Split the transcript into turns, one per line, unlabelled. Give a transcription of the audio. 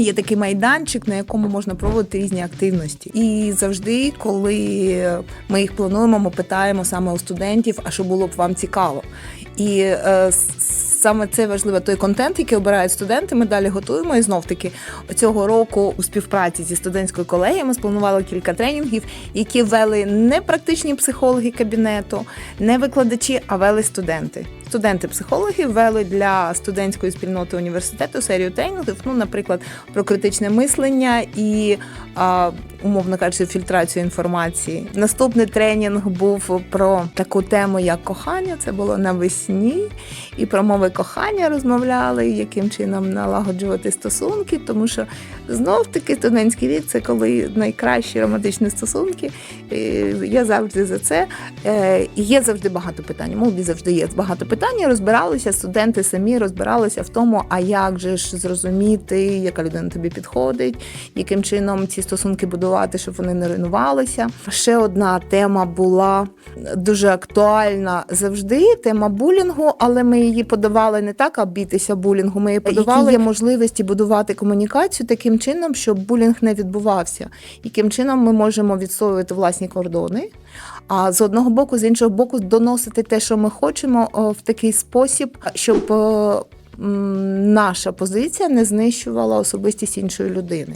Є такий майданчик, на якому можна проводити різні активності. І завжди, коли ми їх плануємо, ми питаємо саме у студентів, а що було б вам цікаво. І е, саме це важливо. Той контент, який обирають студенти, ми далі готуємо. І знов таки цього року у співпраці зі студентською колегією ми спланували кілька тренінгів, які вели не практичні психологи кабінету, не викладачі, а вели студенти. Студенти-психологи вели для студентської спільноти університету серію тренінгів, ну, наприклад, про критичне мислення і, а, умовно кажучи, фільтрацію інформації. Наступний тренінг був про таку тему, як кохання. Це було навесні, і про мови кохання розмовляли, яким чином налагоджувати стосунки, тому що знов таки студентський вік це коли найкращі романтичні стосунки. Я завжди за це. Е, є завжди багато питань. Молоді завжди є багато питань. Розбиралися студенти самі розбиралися в тому, а як же ж зрозуміти, яка людина тобі підходить, яким чином ці стосунки будувати, щоб вони не руйнувалися. Ще одна тема була дуже актуальна завжди. Тема булінгу, але ми її подавали не так, а бітися булінгу. Ми її подавали які є можливості будувати комунікацію таким чином, щоб булінг не відбувався. Яким чином ми можемо відстоювати власні кордони. А з одного боку, з іншого боку, доносити те, що ми хочемо, в такий спосіб, щоб наша позиція не знищувала особистість іншої людини.